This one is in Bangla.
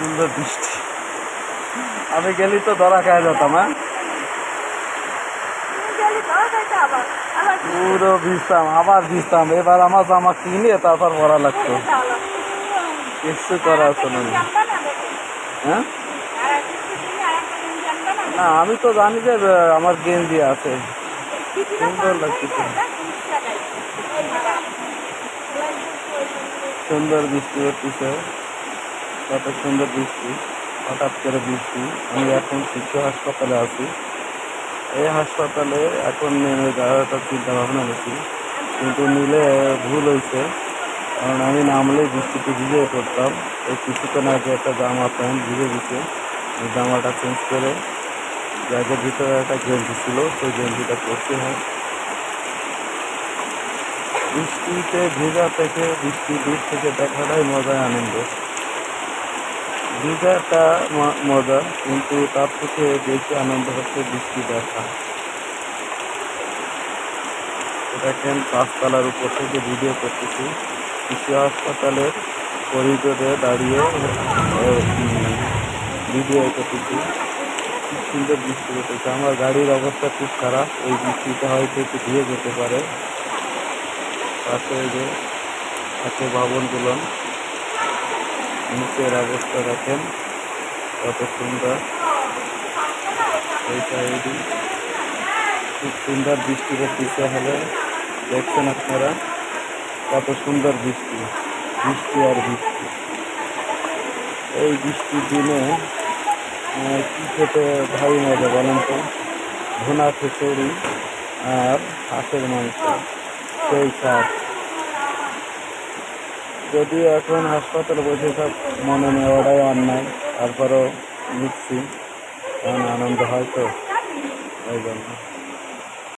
সুন্দর বৃষ্টি। আমি গেলি তো ধরা খায় যেতাম হ্যাঁ পুরো ভিজতাম আবার ভিজতাম এবার আমার জামা কিনে তারপর পরা লাগতো। কিছু করা আসলে না। হ্যাঁ? না আমি তো জানি যে আমার গেঞ্জি আছে। সুন্দর লাগতেছে সুন্দর বৃষ্টি হচ্ছে। কত সুন্দর বৃষ্টি, হঠাৎ করে বৃষ্টি, আমি এখন শিশু হাসপাতালে আছি। এই হাসপাতালে এখন নেমে যাওয়ার একটা চিন্তা ভাবনা করছি, কিন্তু নিলে ভুল হয়েছে, কারণ আমি নামলেই বৃষ্টিতে ভিজে পড়তাম। এই কিছুক্ষণ আগে একটা জামা প্যান্ট ভিজে গেছে ওই জামাটা চেঞ্জ করে ব্যাগের ভিতরে একটা গেঞ্জি ছিল, সেই গেঞ্জিটা পরতে হয়। বৃষ্টিতে ভেজা থেকে, বৃষ্টি দূর থেকে দেখাটাই মজায় আনন্দ। ভিজাটা মজা, কিন্তু তার থেকে বেশি আনন্দ হচ্ছে বৃষ্টি দেখা। দেখেন পাঁচতলার উপর থেকে ভিডিও করতেছি। শিশু হাসপাতালের করিডোরে দাঁড়িয়ে ভিডিও করতেছি। খুব সুন্দর বৃষ্টি হতেছে আমার গাড়ির অবস্থা খুব খারাপ। এই বৃষ্টিটা হয়তো একটু ধুয়ে যেতে পারে। এই যে আছে ভবনগুলো নিচের অবস্থা দেখেন, কত সুন্দর। এই খুব সুন্দর বৃষ্টি হচ্ছে হলে দেখছেন আপনারা? কত সুন্দর বৃষ্টি। বৃষ্টি আর বৃষ্টি। এই বৃষ্টির দিনে কী খেতে ভারী মজা বলেন তো? ভুনা খিচুড়ি আর হাঁসের মাংস। সেই স্বাদ। যদিও এখন হাসপাতালে বসে সব মনে নেওয়াটাই অন্যায়, তারপরও নিচ্ছি। কারণ আনন্দ হয় তো ওই জন্য।